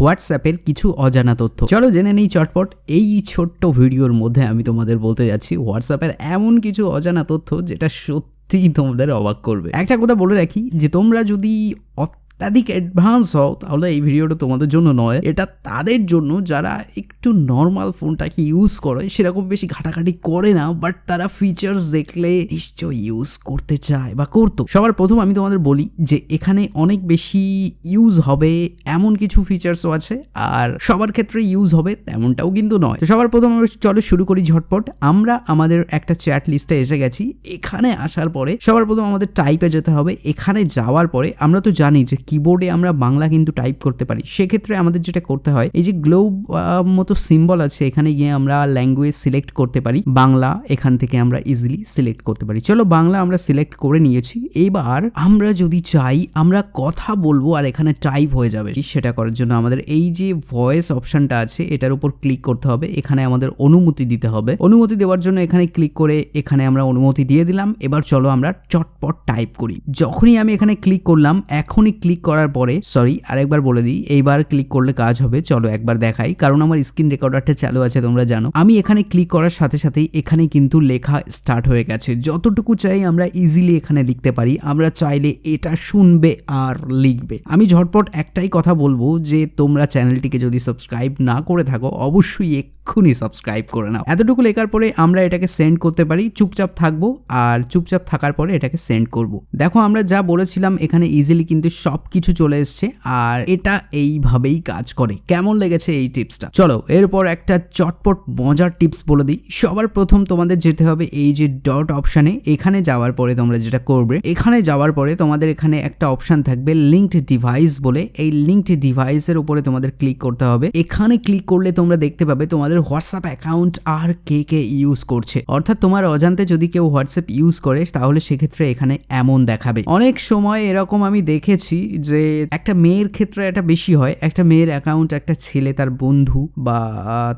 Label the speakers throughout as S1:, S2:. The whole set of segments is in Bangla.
S1: হোয়াটসঅ্যাপের কিছু অজানা তথ্য। চলো জেনে নেই চটপট, এই ছোট্ট ভিডিওর মধ্যে আমি তোমাদের বলতে যাচ্ছি, হোয়াটসঅ্যাপের এমন কিছু অজানা তথ্য যেটা সত্যিই তোমাদের অবাক করবে। একটা কথা বলে রাখি যে তোমরা যদি অত্যাধিক অ্যাডভান্স হও, তাহলে এই ভিডিওটা তোমাদের জন্য নয়। এটা তাদের জন্য যারা একটু নর্মাল ফোনটাকে ইউজ করে, সেরকম বেশি ঘাটাঘাটি করে না বাট তারা ফিচার্স দেখলে নিশ্চয় ইউজ করতে চায় বা করতো। সবার প্রথম আমি তোমাদের বলি যে এখানে অনেক বেশি ইউজ হবে এমন কিছু ফিচার্সও আছে, আর সবার ক্ষেত্রে ইউজ হবে তেমনটাও কিন্তু নয়। তো সবার প্রথম আমরা চলো শুরু করি ঝটপট। আমরা আমাদের একটা চ্যাট লিস্টে এসে গেছি। এখানে আসার পরে সবার প্রথম আমাদের টাইপে যেতে হবে। এখানে যাওয়ার পরে আমরা তো জানি যে কিবোর্ডে আমরা বাংলা কিন্তু টাইপ করতে পারি। সেক্ষেত্রে আমাদের যেটা করতে হয়, এই যে গ্লোব মতো সিম্বল আছে, এখানে গিয়ে আমরা ল্যাঙ্গুয়েজ সিলেক্ট করতে পারি। বাংলা, এখান থেকে আমরা ইজিলি সিলেক্ট করতে পারি। চলো বাংলা আমরা সিলেক্ট করে নিয়েছি। এবার আমরা যদি চাই, আমরা কথা বলব আর এখানে টাইপ হয়ে যাবে। সেটা করার জন্য আমাদের এই যে ভয়েস অপশনটা আছে, এটার উপর ক্লিক করতে হবে। এখানে আমাদের অনুমতি দিতে হবে। অনুমতি দেওয়ার জন্য এখানে ক্লিক করে এখানে আমরা অনুমতি দিয়ে দিলাম। এবার চলো আমরা চটপট টাইপ করি। যখনই আমি এখানে ক্লিক করলাম, এখনই ক্লিক করার পরে সরি আরেকবার বলে দিই, এইবার ক্লিক করলে কাজ হবে, চলো একবার দেখাই। কারণ আমার স্ক্রিন রেকর্ডারটা চালু আছে, তোমরা জানো। আমি এখানে ক্লিক করার সাথে সাথেই এখানে কিন্তু লেখা স্টার্ট হয়ে গেছে। যতটুকু চাই আমরা ইজিলি এখানে লিখতে পারি। আমরা চাইলে এটা শুনবে আর লিখবে। আমি ঝটপট একটাই কথা বলব যে, তোমরা চ্যানেলটিকে যদি সাবস্ক্রাইব না করে থাকো, অবশ্যই এক্ষুনি সাবস্ক্রাইব করে নাও। এতটুকু লেখার পরে আমরা এটাকে সেন্ড করতে পারি। চুপচাপ থাকব, আর চুপচাপ থাকার পরে এটাকে সেন্ড করব। দেখো, আমরা যা বলেছিলাম, এখানে ইজিলি কিন্তু সব কিছু চলে এসছে আর এটা এইভাবেই কাজ করে। কেমন লেগেছে এই টিপসটা? চলো, এরপর একটা চটপট মজার টিপস বলে দিই। সবার প্রথম তোমাদের যেতে হবে এই যে ডট অপশানে এখানে যাওয়ার পরে তোমরা যেটা করবে, এখানে যাওয়ার পরে তোমাদের এখানে একটা অপশান থাকবে লিঙ্কড ডিভাইস বলে। এই লিঙ্কড ডিভাইসের উপরে তোমাদের ক্লিক করতে হবে। এখানে ক্লিক করলে তোমরা দেখতে পাবে তোমাদের হোয়াটসঅ্যাপ অ্যাকাউন্ট আর কে কে ইউজ করছে। অর্থাৎ তোমার অজান্তে যদি কেউ হোয়াটসঅ্যাপ ইউজ করে, তাহলে সেক্ষেত্রে এখানে এমন দেখাবে। অনেক সময় এরকম আমি দেখেছি যে একটা মেয়ের ক্ষেত্রে এটা বেশি হয়। একটা মেয়ের অ্যাকাউন্ট একটা ছেলে তার বন্ধু বা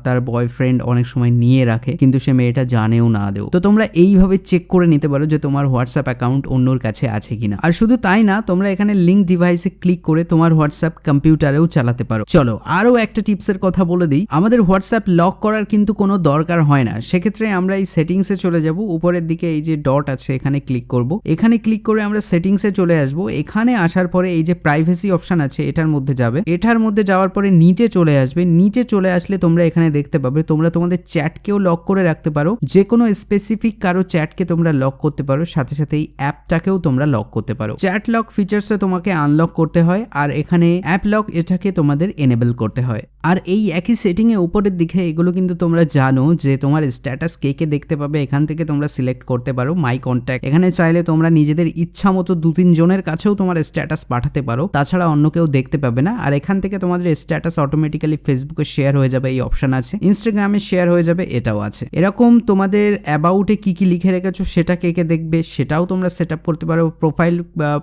S1: তার বয়ফ্রেন্ড অনেক সময় নিয়ে রাখে, কিন্তু সে মেয়েটা জানেও না দেও তো তোমরা এইভাবে চেক করে নিতে পারো যে তোমার হোয়াটসঅ্যাপ অ্যাকাউন্ট অন্যর কাছে আছে কিনা। আর শুধু তাই না, তোমরা এখানে লিঙ্ক ডিভাইসে ক্লিক করে তোমার হোয়াটসঅ্যাপ কম্পিউটারেও চালাতে পারো। চলো, আরও একটা টিপসের কথা বলে দিই। আমাদের হোয়াটসঅ্যাপ লক করার কিন্তু কোনো দরকার হয় না। সেক্ষেত্রে আমরা এই সেটিংসে চলে যাব। উপরের দিকে এই যে ডট আছে, এখানে ক্লিক করব। এখানে ক্লিক করে আমরা সেটিংসে চলে আসব। এখানে আসার পরে এই যে প্রাইভেসি অপশন আছে, এটার মধ্যে যাবে। এটার মধ্যে যাওয়ার পরে নিচে চলে আসবে। নিচে চলে আসলে তোমরা এখানে দেখতে পাবে, তোমরা তোমাদের চ্যাটকেও লক করে রাখতে পারো। যে কোনো স্পেসিফিক কারও চ্যাটকে তোমরা লক করতে পারো, সাথে সাথে এই অ্যাপটাকেও তোমরা লক করতে পারো। চ্যাট লক ফিচার্সে তোমাকে আনলক করতে হয়, আর এখানে অ্যাপ লক এটাকে তোমাদের এনেবল করতে হয়। আর এই একই সেটিংয়ে উপরের দিকে এগুলো কিন্তু তোমরা জানো যে তোমার স্ট্যাটাস কে কে দেখতে পাবে, এখান থেকে তোমরা সিলেক্ট করতে পারো মাই কন্ট্যাক্ট এখানে চাইলে তোমরা নিজেদের ইচ্ছা মতো দু তিন জনের কাছেও তোমার স্ট্যাটাস পাঠাতে পারো, তাছাড়া অন্য কেউ দেখতে পাবে না। আর এখান থেকে তোমাদের স্ট্যাটাস অটোমেটিক্যালি ফেসবুকে শেয়ার হয়ে যাবে, এই অপশন আছে। ইনস্টাগ্রামে শেয়ার হয়ে যাবে, এটাও আছে। এরকম তোমাদের অ্যাবাউটে কি কি লিখে রেখেছো, সেটা কে কে দেখবে, সেটাও তোমরা সেট করতে পারো। প্রোফাইল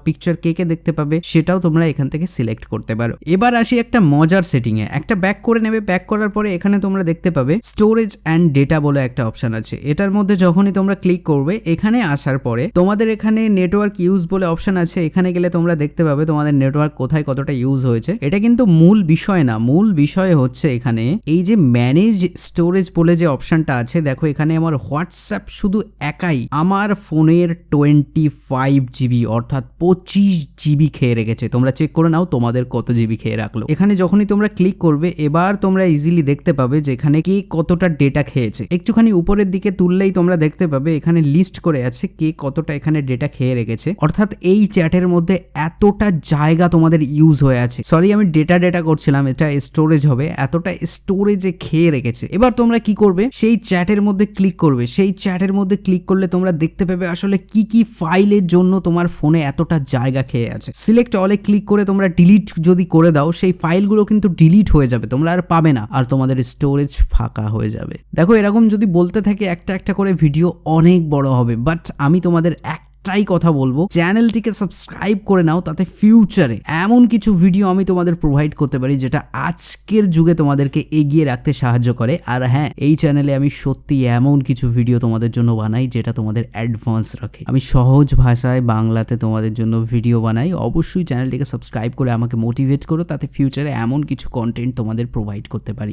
S1: পিকচার কে কে দেখতে পাবে, সেটাও তোমরা এখান থেকে সিলেক্ট করতে পারো। এবার আসি একটা মজার সেটিংয়ে একটা ব্যাক করে নেবে ব্যাক করার পরে এখানে তোমরা দেখতে পাবে স্টোরেজ অ্যান্ড ডেটা বলে একটা অপশন আছে। এটার মধ্যে যখনই তোমরা ক্লিক করবে, এখানে আসার পরে তোমাদের এখানে নেটওয়ার্ক ইউজ বলে অপশন আছে। এখানে গেলে তোমরা দেখতে পাবে তোমাদের নেটওয়ার্ক কোথায় কতটা ইউজ হয়েছে, এটা কিন্তু মূল বিষয় না। মূল বিষয় হচ্ছে এখানে এই যে ম্যানেজ স্টোরেজ বলে যে অপশনটা আছে, দেখো এখানে আমার হোয়াটসঅ্যাপ শুধু একাই আমার ফোনের টোয়েন্টি ফাইভ জিবি অর্থাৎ পঁচিশ জিবি খেয়ে রেখেছে। তোমরা চেক করে নাও তোমাদের কত জিবি খেয়ে রাখল। এখানে যখনই তোমরা ক্লিক করবে, এবার তোমরা ইজিলি দেখতে পাবে যে এখানে কে কতটা ডেটা খেয়েছে। একটুখানি উপরের দিকে তুললেই তোমরা দেখতে পাবে এখানে লিস্ট করে আছে কে কতটা এখানে ডেটা খেয়ে রেখেছে। অর্থাৎ এই চ্যাটের মধ্যে এতটা জায়গা তোমাদের ইউজ হয়ে আছে। সরি আমি ডেটা ডেটা করছিলাম, এটা স্টোরেজ হবে। এতটা স্টোরেজে খেয়ে রেখেছে। এবার তোমরা কি করবে? সেই চ্যাটের মধ্যে ক্লিক করবে। সেই চ্যাটের মধ্যে ক্লিক করলে তোমরা দেখতে পাবে আসলে কি কি ফাইলের জন্য তোমার ফোনে এতটা জায়গা খেয়ে আছে। সিলেক্ট অলে ক্লিক করে তোমরা ডিলিট যদি করে দাও, সেই ফাইলগুলো কিন্তু ডিলিট হয়ে যাবে। তোমরা আর পাবে না। আর তোমাদের স্টোরেজ ফাঁকা হয়ে যাবে। দেখো, এরকম যদি বলতে থাকে, একটা একটা করে ভিডিও অনেক বড় হবে। বাট আমি তোমাদের এক একটাই কথা বলব। চ্যানেলটিকে সাবস্ক্রাইব করে নাও, তাতে ফিউচারে এমন কিছু ভিডিও আমি তোমাদের প্রোভাইড করতে পারি, যেটা আজকের যুগে তোমাদেরকে এগিয়ে রাখতে সাহায্য করে। আর হ্যাঁ এই চ্যানেলে আমি সত্যি এমন কিছু ভিডিও তোমাদের জন্য বানাই, যেটা তোমাদের অ্যাডভান্স রাখে। আমি সহজ ভাষায় বাংলাতে তোমাদের জন্য ভিডিও বানাই। অবশ্যই চ্যানেলটিকে সাবস্ক্রাইব করে আমাকে মোটিভেট করো, তাতে ফিউচারে এমন কিছু কন্টেন্ট তোমাদের প্রোভাইড করতে পারি।